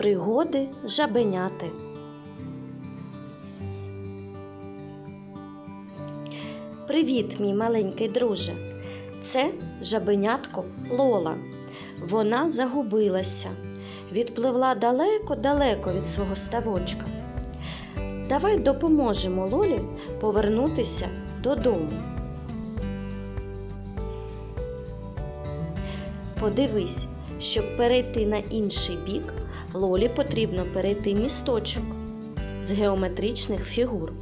Пригоди жабеняти. Привіт, мій маленький друже. Це жабенятко Лола. Вона загубилася, відпливла далеко-далеко від свого ставочка. Давай допоможемо Лолі повернутися додому. Подивись, щоб перейти на інший бік, Лолі потрібно перейти місточок з геометричних фігур.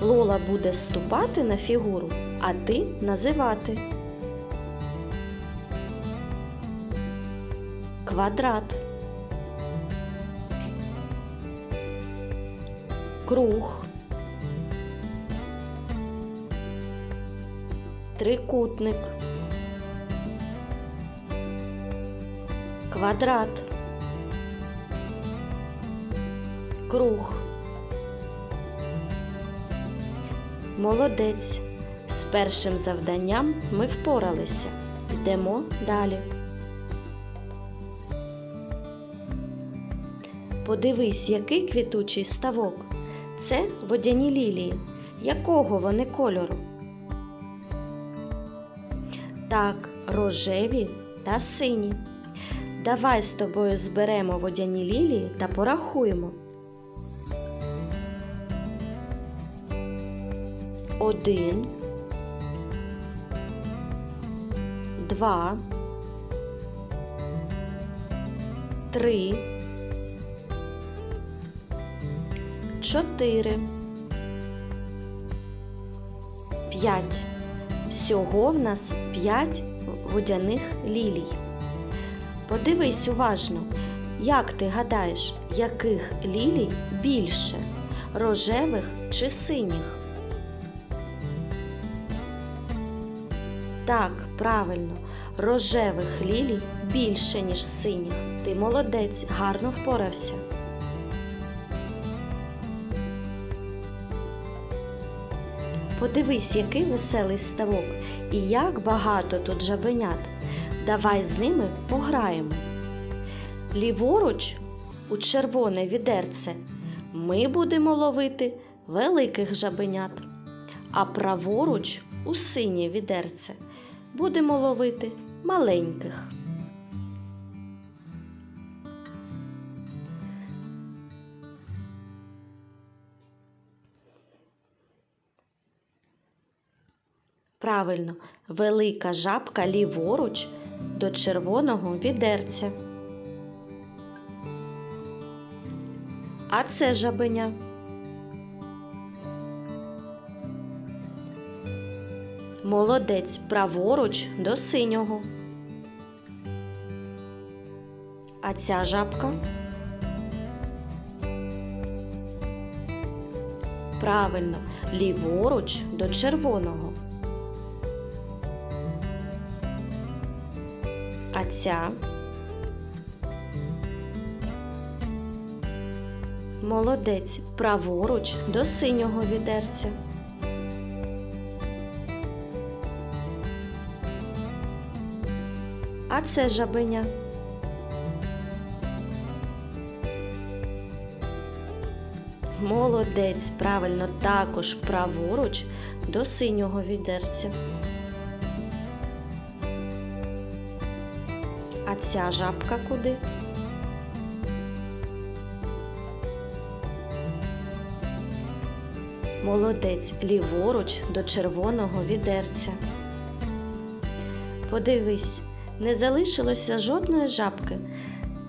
Лола буде ступати на фігуру, а ти називати. Квадрат. Круг. Трикутник. Квадрат. Круг. Молодець. З першим завданням ми впоралися. Йдемо далі. Подивись, який квітучий ставок. Це водяні лілії. Якого вони кольору? Так, рожеві та сині. Давай з тобою зберемо водяні лілії та порахуємо. Один, два, три, чотири, п'ять. Всього в нас п'ять водяних лілій. Подивись уважно, як ти гадаєш, яких лілій більше рожевих чи синіх? Так, правильно, рожевих лілій більше, ніж синіх. Ти молодець, гарно впорався. Подивись, який веселий ставок і як багато тут жабенят. Давай з ними пограємо. Ліворуч у червоне відерце ми будемо ловити великих жабенят, а праворуч у синє відерце будемо ловити маленьких. Правильно, велика жабка ліворуч до червоного відерця. А це жабеня. Молодець праворуч до синього. А ця жабка. Правильно, ліворуч до червоного. А ця молодець праворуч до синього відерця. А це жабеня. Молодець, правильно, також праворуч до синього відерця. А ця жабка куди? Молодець ліворуч до червоного відерця. Подивись, не залишилося жодної жабки.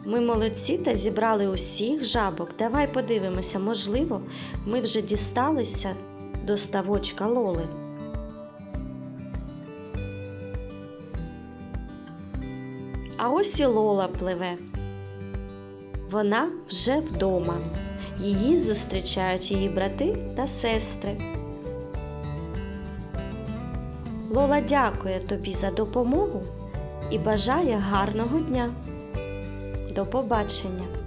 Ми молодці та зібрали усіх жабок. Давай подивимося, можливо, ми вже дісталися до ставочка Лоли. А ось і Лола пливе. Вона вже вдома. Її зустрічають її брати та сестри. Лола дякує тобі за допомогу і бажає гарного дня. До побачення!